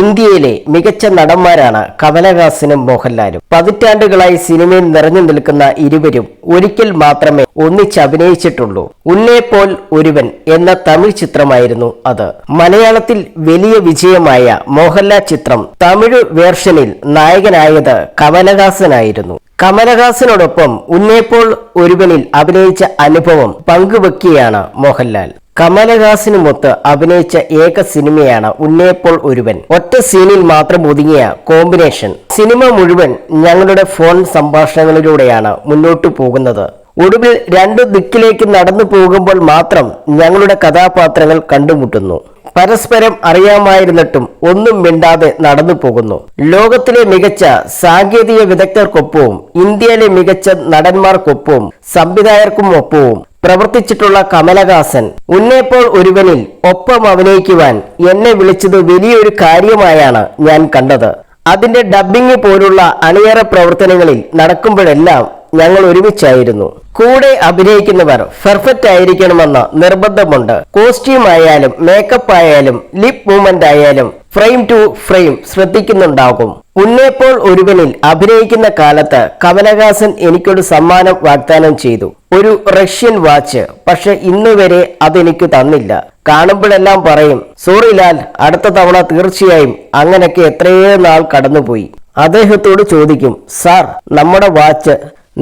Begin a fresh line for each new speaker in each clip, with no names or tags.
ഇന്ത്യയിലെ മികച്ച നടന്മാരാണ് കമലഹാസനും മോഹൻലാലും. പതിറ്റാണ്ടുകളായി സിനിമയിൽ നിറഞ്ഞു നിൽക്കുന്ന ഇരുവരും ഒരിക്കൽ മാത്രമേ ഒന്നിച്ച് അഭിനയിച്ചിട്ടുള്ളൂ. ഉന്നേപോൽ ഒരുവൻ എന്ന തമിഴ് ചിത്രമായിരുന്നു അത്. മലയാളത്തിൽ വലിയ വിജയമായ മോഹൻലാൽ ചിത്രം തമിഴ് വേർഷനിൽ നായകനായത് കമലഹാസനായിരുന്നു. കമലഹാസനോടൊപ്പം ഉന്നേപ്പോൾ ഒരുവനിൽ അഭിനയിച്ച അനുഭവം പങ്കുവെക്കുകയാണ് മോഹൻലാൽ. കമലഹാസനുമൊത്ത് അഭിനയിച്ച ഏക സിനിമയാണ് ഉന്നേപ്പോൾ ഒരുവൻ. ഒറ്റ സീനിൽ മാത്രം ഒതുങ്ങിയ കോമ്പിനേഷൻ. സിനിമ മുഴുവൻ ഞങ്ങളുടെ ഫോൺ സംഭാഷണങ്ങളിലൂടെയാണ് മുന്നോട്ടു പോകുന്നത്. ഒടുവിൽ രണ്ടു ദിക്കിലേക്ക് നടന്നു പോകുമ്പോൾ മാത്രം ഞങ്ങളുടെ കഥാപാത്രങ്ങൾ കണ്ടുമുട്ടുന്നു. പരസ്പരം അറിയാമായിരുന്നിട്ടും ഒന്നും മിണ്ടാതെ നടന്നു പോകുന്നു. ലോകത്തിലെ മികച്ച സാങ്കേതിക വിദഗ്ധർക്കൊപ്പവും ഇന്ത്യയിലെ മികച്ച നടന്മാർക്കൊപ്പവും സംവിധായകർക്കും ഒപ്പവും പ്രവർത്തിച്ചിട്ടുള്ള കമലഹാസൻ. ഉന്നേപ്പോൾ ഒരുവനിൽ ഒപ്പം അഭിനയിക്കുവാൻ എന്നെ വിളിച്ചത് വലിയൊരു കാര്യമായാണ് ഞാൻ കണ്ടത്. അതിന്റെ ഡബ്ബിംഗ് പോലുള്ള അണിയറ പ്രവർത്തനങ്ങളിൽ നടക്കുമ്പോഴെല്ലാം ഞങ്ങൾ ഒരുമിച്ചായിരുന്നു. കൂടെ അഭിനയിക്കുന്നവർ പെർഫെക്റ്റ് ആയിരിക്കണമെന്ന് നിർബന്ധമുണ്ട്. കോസ്റ്റ്യൂം ആയാലും മേക്കപ്പ് ആയാലും ലിപ് മൂവ്മെന്റ് ആയാലും ഫ്രെയിം ടു ഫ്രെയിം ശ്രദ്ധിക്കുന്നുണ്ടാകും. ഉന്നേപ്പോൾ ഒരുവനിൽ അഭിനയിക്കുന്ന കാലത്ത് കമലഹാസൻ എനിക്കൊരു സമ്മാനം വാഗ്ദാനം ചെയ്തു. ഒരു റഷ്യൻ വാച്ച് പക്ഷെ ഇന്നുവരെ അതെനിക്ക് തന്നില്ല. കാണുമ്പോഴെല്ലാം പറയും സോറി ലാൽ അടുത്ത തവണ തീർച്ചയായും അങ്ങനെയൊക്കെ എത്രയോ നാൾ കടന്നുപോയി. അദ്ദേഹത്തോട് ചോദിക്കും സാർ നമ്മുടെ വാച്ച്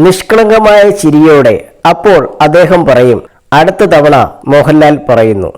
നിഷ്കളങ്കമായ ചിരിയോടെ. അപ്പോൾ അദ്ദേഹം പറയും അടുത്ത തവണ മോഹൻലാൽ പറയുന്നു.